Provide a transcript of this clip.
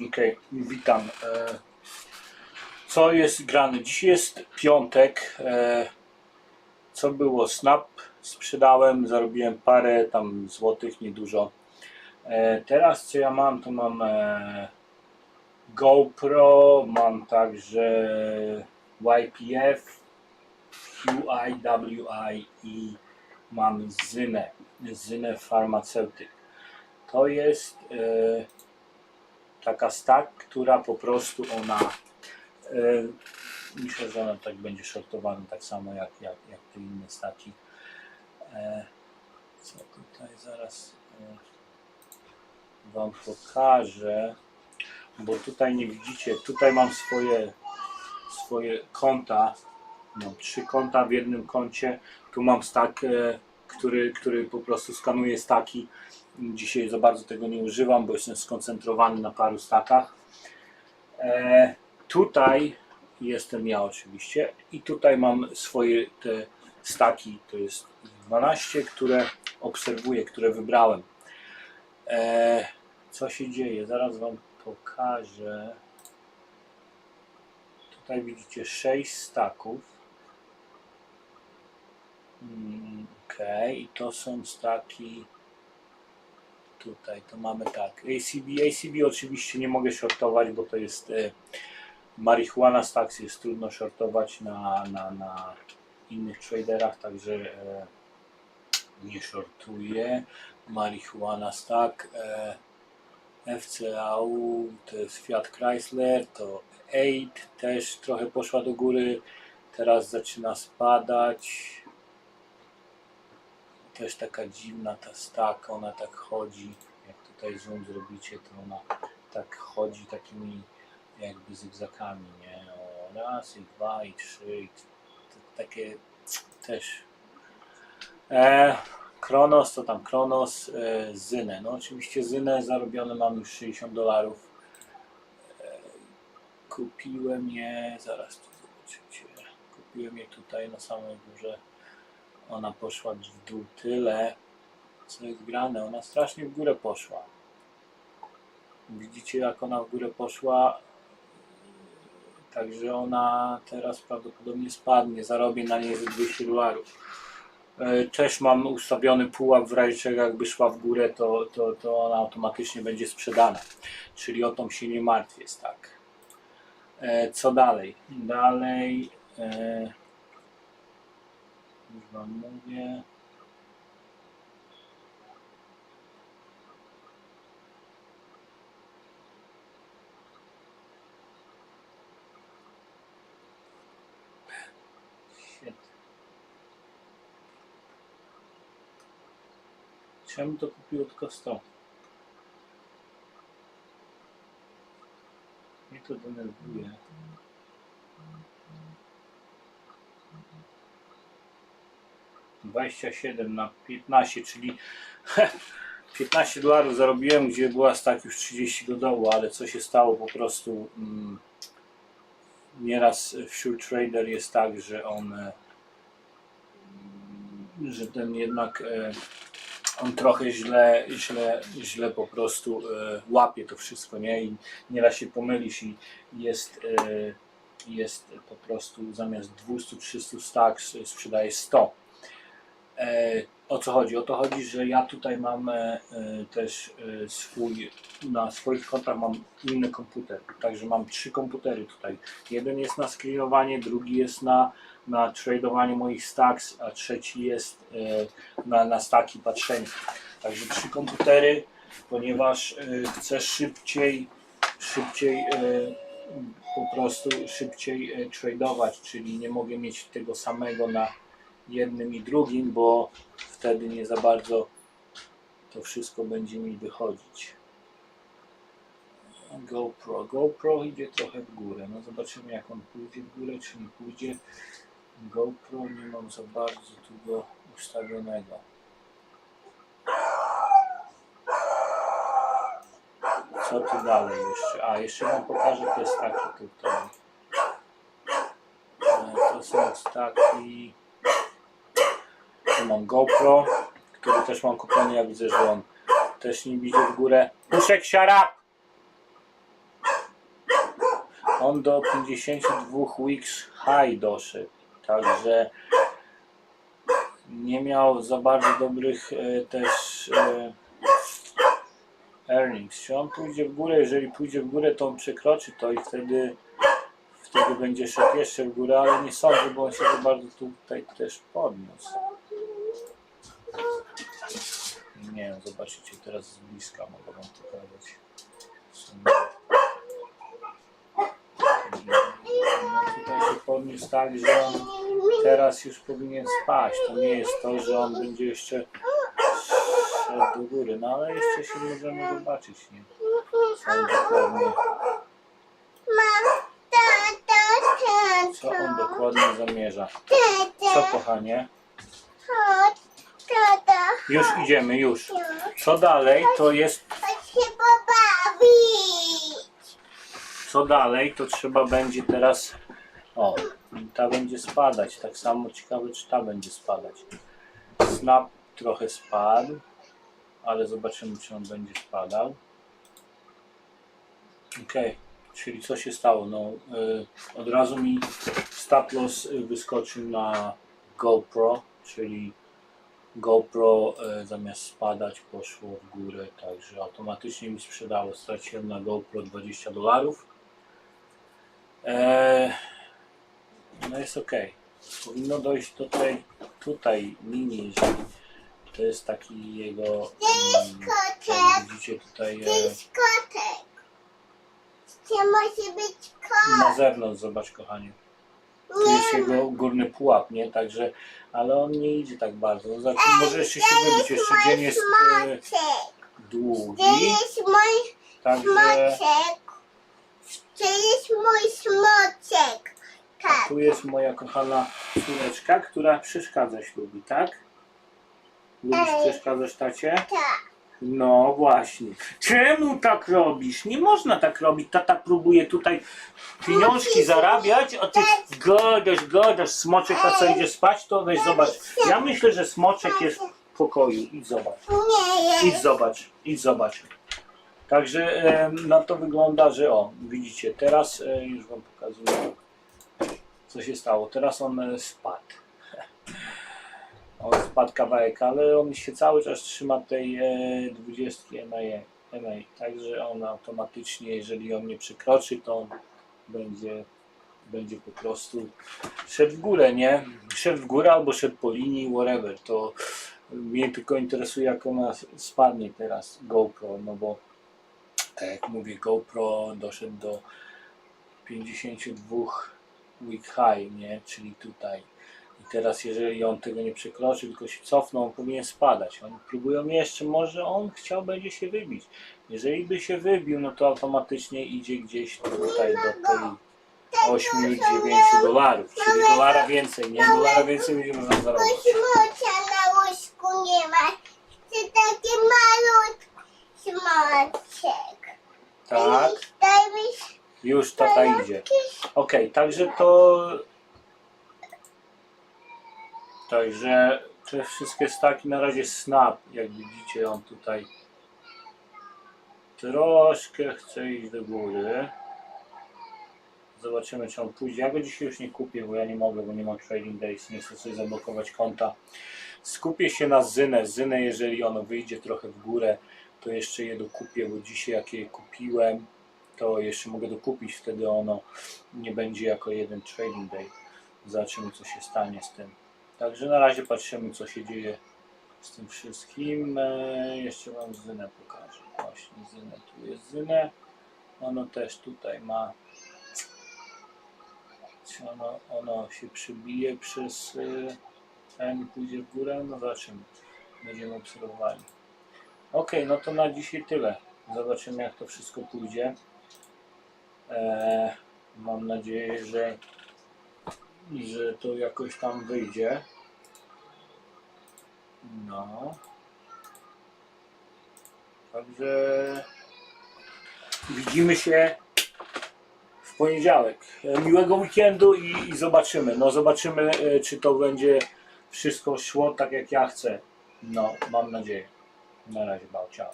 Okej, witam. E, Co jest grane? Dzisiaj jest piątek. E, Co było? Snap sprzedałem, zarobiłem parę tam złotych, niedużo. E, Teraz co ja mam, to mam GoPro, mam także YPF, QI, WI i mam Zynę, Zynę Pharmaceutyk. To jest taka stack, która po prostu ona e, myślę, że ona tak będzie shortowana tak samo jak, jak, jak te inne staki. E, co tutaj zaraz e, Wam pokażę, bo tutaj nie widzicie, tutaj mam swoje swoje konta, mam trzy konta w jednym koncie, tu mam stack, e, który, który po prostu skanuje staki. Dzisiaj za bardzo tego nie używam, bo jestem skoncentrowany na paru stakach. E, tutaj jestem ja oczywiście i tutaj mam swoje te staki, to jest 12, które obserwuję, które wybrałem. E, co się dzieje? Zaraz Wam pokażę. Tutaj widzicie 6 staków. Mm, Ok, i to są staki. Tutaj to mamy tak. ACB, ACB oczywiście nie mogę shortować, bo to jest e, marihuana stacks, jest trudno shortować na, na, na innych traderach, także e, nie shortuję. Marihuana stack. E, FCAU to jest Fiat Chrysler, to 8 też trochę poszła do góry, teraz zaczyna spadać. Też taka dziwna ta stack, ona tak chodzi, jak tutaj zoom zrobicie, to ona tak chodzi takimi jakby zygzakami, nie? O, raz i dwa i trzy i takie też e, Kronos, to tam Kronos, e, Zynę. No oczywiście Zynę zarobione mam już 60 dolarów. E, kupiłem je, zaraz tu zobaczycie. Kupiłem je tutaj na samej górze. Ona poszła w dół tyle, co jest grane. Ona strasznie w górę poszła. Widzicie jak ona w górę poszła. Także ona teraz prawdopodobnie spadnie. Zarobię na niej ze 200 dolarów. Też mam ustawiony pułap w razie czego jakby szła w górę, to, to, to ona automatycznie będzie sprzedana. Czyli o tą się nie martwię, tak. E, Co dalej? Dalej e, już wam mówię. To kupiło tylko 100? Mnie to denerwuje. Dwadzieścia siedem na 15, czyli 15 dolarów zarobiłem, gdzie była tak już 30 do dołu, ale co się stało po prostu mm, nieraz wśród trader jest tak, że on e, że ten jednak e, on trochę źle, źle, źle po prostu e, łapie to wszystko, nie? I nieraz się pomylisz i jest, jest po prostu zamiast 200-300 stacks e, sprzedaje 100. E, o co chodzi? O to chodzi, że ja tutaj mam e, e, też swój, na swoich kontach mam inny komputer, także mam trzy komputery tutaj. Jeden jest na screenowanie, drugi jest na, na tradowanie moich stacks, a trzeci jest na, na staki patrzenie. Także trzy komputery, ponieważ chcę szybciej, szybciej po prostu szybciej tradować, czyli nie mogę mieć tego samego na jednym i drugim, bo wtedy nie za bardzo to wszystko będzie mi wychodzić. GoPro. GoPro idzie trochę w górę. No zobaczymy jak on pójdzie w górę, czy nie pójdzie. GoPro nie mam za bardzo tu go ustawionego. Co tu dalej jeszcze? A, jeszcze wam pokażę te staki tutaj. E, To są staki. Mam GoPro, który też mam kupiony. Ja widzę, że on też nie idzie w górę. Puszek siara! on do 52 weeks high doszedł. Także nie miał za bardzo dobrych e, też e, earnings. Czy on pójdzie w górę? Jeżeli pójdzie w górę, to on przekroczy to i wtedy wtedy będzie szedł jeszcze w górę, ale nie sądzę, bo on się za bardzo tutaj też podniósł. Nie wiem, zobaczycie teraz z bliska, mogę wam pokazać. No tutaj się podniósł tak, że on teraz już powinien spaść. To nie jest to, że on będzie jeszcze szedł do góry, no ale jeszcze się możemy zobaczyć, nie? Co on dokładnie, co on dokładnie zamierza. Co kochanie? Już idziemy, już. Co dalej, to jest, co dalej, to trzeba będzie teraz, o, ta będzie spadać, tak samo ciekawe, czy ta będzie spadać. Snap trochę spadł, ale zobaczymy, czy on będzie spadał. Okej, czyli co się stało? No, y, od razu mi y, wyskoczył na GoPro, czyli GoPro y, zamiast spadać poszło w górę, także automatycznie mi sprzedało. Straciłem na GoPro 20 dolarów. Eee, no jest ok. Powinno dojść do tej, tutaj jeżeli to jest taki jego, mm, jak widzicie tutaj e, Musi być na kot. zewnątrz, zobacz kochanie. Tu jest jego górny pułap, nie? Także, ale on nie idzie tak bardzo. No, Znaczy, może jeszcze się wybić, jeszcze dzień jest e. To długi, jest mój także smoczek. To jest mój smoczek. Tak. tu jest moja kochana córeczka, która przeszkadzać lubi, tak? Lubisz przeszkadzać tacie? Tak. No właśnie. Czemu tak robisz? Nie można tak robić. Tata próbuje tutaj pieniążki zarabiać, a ty gadasz, gadasz. Smoczek, a co idzie spać, to weź zobacz. Ja myślę, że smoczek jest w pokoju. Idź zobacz. Nie Idź zobacz. Idź zobacz. Także em, na to wygląda, że o, widzicie, teraz e, już wam pokazuję, co się stało. Teraz on e, spadł. On spadł kawałek, ale on się cały czas trzyma tej e, 20 MA, MA. Także on automatycznie, jeżeli on nie przekroczy, to będzie, będzie po prostu szedł w górę, nie? Szedł w górę albo szedł po linii, whatever. To mnie tylko interesuje, jak ona spadnie teraz GoPro, no bo tak jak mówię, GoPro doszedł do 52 week high, nie? Czyli tutaj. I teraz jeżeli on tego nie przekroczy, tylko się cofnął, on powinien spadać. Oni próbują jeszcze, może on chciał będzie się wybić. Jeżeli by się wybił, no to automatycznie idzie gdzieś tutaj do tej 8-9 dolarów, czyli dolara więcej, nie? Dolara więcej będzie można zarobić. smocia na łóżku nie ma. To taki malutki smoczek. Tak, Daj mi już tata idzie. Okej, także to. Także te wszystkie staki na razie snap, jak widzicie, on tutaj troszkę chce iść do góry. Zobaczymy, czy on pójdzie. Ja go dzisiaj już nie kupię, bo ja nie mogę, bo nie mam trading days, nie chcę sobie zablokować konta. Skupię się na Zynę. Zynę, jeżeli ono wyjdzie trochę w górę, to jeszcze je dokupię, bo dzisiaj jak je kupiłem, to jeszcze mogę dokupić, wtedy ono nie będzie jako jeden trading day. Zobaczymy, co się stanie z tym. Także na razie patrzymy, co się dzieje z tym wszystkim. E, jeszcze Wam Zynę pokażę. Właśnie Zynę, tu jest Zynę. Ono też tutaj ma. Ono, ono się przybije przez ten pójdzie w górę? No zobaczymy. Będziemy obserwowali. Ok, no to na dzisiaj tyle. Zobaczymy, jak to wszystko pójdzie. E, mam nadzieję, że, że to jakoś tam wyjdzie. No. Także widzimy się w poniedziałek. Miłego weekendu i, i zobaczymy. No zobaczymy, e, czy to będzie wszystko szło tak jak ja chcę. No, mam nadzieję. Na razie, bał, ciao.